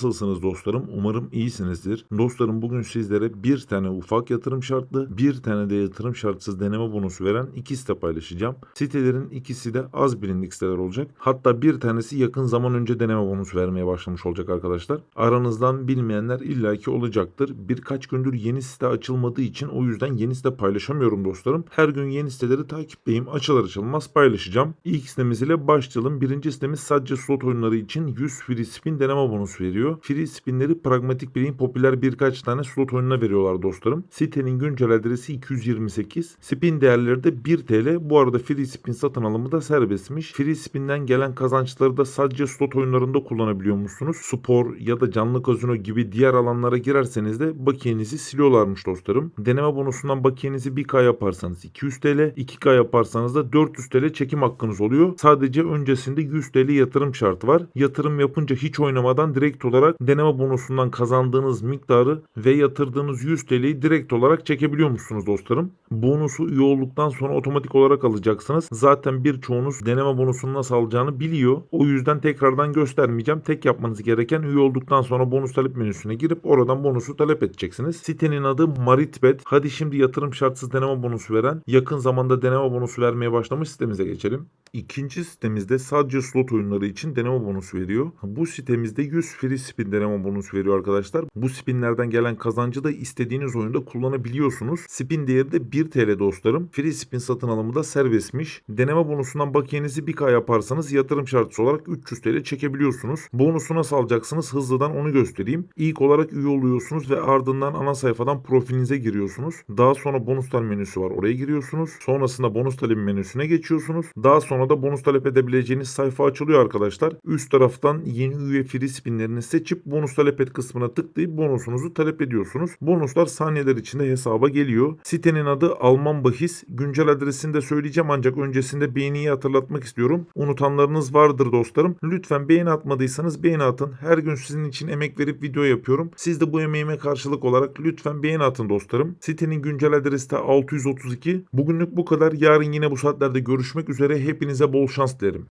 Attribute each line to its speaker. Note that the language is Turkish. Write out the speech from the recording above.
Speaker 1: Nasılsınız dostlarım? Umarım iyisinizdir. Dostlarım bugün sizlere bir tane ufak yatırım şartlı, bir tane de yatırım şartsız deneme bonusu veren iki site paylaşacağım. Sitelerin ikisi de az bilindik siteler olacak. Hatta bir tanesi yakın zaman önce deneme bonusu vermeye başlamış olacak arkadaşlar. Aranızdan bilmeyenler illaki olacaktır. Birkaç gündür yeni site açılmadığı için o yüzden yeni site paylaşamıyorum dostlarım. Her gün yeni siteleri takipteyim. Açılır açılmaz paylaşacağım. İlk sitemiz ile başlayalım. Birinci sitemiz sadece slot oyunları için 100 free spin deneme bonusu veriyor. Free spinleri pragmatik bilin popüler birkaç tane slot oyununa veriyorlar dostlarım. Sitenin güncel adresi 228. Spin değerleri de 1 TL. Bu arada free spin satın alımı da serbestmiş. Free spinden gelen kazançları da sadece slot oyunlarında kullanabiliyor musunuz? Spor ya da canlı kazino gibi diğer alanlara girerseniz de bakiyenizi siliyorlarmış dostlarım. Deneme bonusundan bakiyenizi 1K yaparsanız 200 TL, 2K yaparsanız da 400 TL çekim hakkınız oluyor. Sadece öncesinde 100 TL yatırım şartı var. Yatırım yapınca hiç oynamadan direkt olarak deneme bonusundan kazandığınız miktarı ve yatırdığınız 100 TL'yi direkt olarak çekebiliyor musunuz dostlarım? Bonusu üye olduktan sonra otomatik olarak alacaksınız. Zaten birçoğunuz deneme bonusunu nasıl alacağını biliyor. O yüzden tekrardan göstermeyeceğim. Tek yapmanız gereken üye olduktan sonra bonus talep menüsüne girip oradan bonusu talep edeceksiniz. Sitenin adı Maritbet. Hadi şimdi yatırım şartsız deneme bonusu veren, yakın zamanda deneme bonusu vermeye başlamış sitemize geçelim. İkinci sitemizde sadece slot oyunları için deneme bonusu veriyor. Bu sitemizde 100 free spin deneme bonusu veriyor arkadaşlar. Bu spinlerden gelen kazancı da istediğiniz oyunda kullanabiliyorsunuz. Spin değeri de 1 TL dostlarım. Free spin satın alımı da serbestmiş. Deneme bonusundan bakiyenizi 1K yaparsanız yatırım şartısı olarak 300 TL çekebiliyorsunuz. Bonusu nasıl alacaksınız hızlıdan onu göstereyim. İlk olarak üye oluyorsunuz ve ardından ana sayfadan profilinize giriyorsunuz. Daha sonra bonuslar menüsü var oraya giriyorsunuz. Sonrasında bonus talebi menüsüne geçiyorsunuz. Daha sonra da bonus talep edebileceğiniz sayfa açılıyor arkadaşlar. Üst taraftan yeni üye free spinlerini seçip bonus talep et kısmına tıklayıp bonusunuzu talep ediyorsunuz. Bonuslar saniyeler içinde hesaba geliyor. Sitenin adı Alman Bahis. Güncel adresini de söyleyeceğim ancak öncesinde beğeniyi hatırlatmak istiyorum. Unutanlarınız vardır dostlarım. Lütfen beğeni atmadıysanız beğeni atın. Her gün sizin için emek verip video yapıyorum. Siz de bu emeğime karşılık olarak lütfen beğeni atın dostlarım. Sitenin güncel adresi de 632. Bugünlük bu kadar. Yarın yine bu saatlerde görüşmek üzere. Hepinize bol şans dilerim.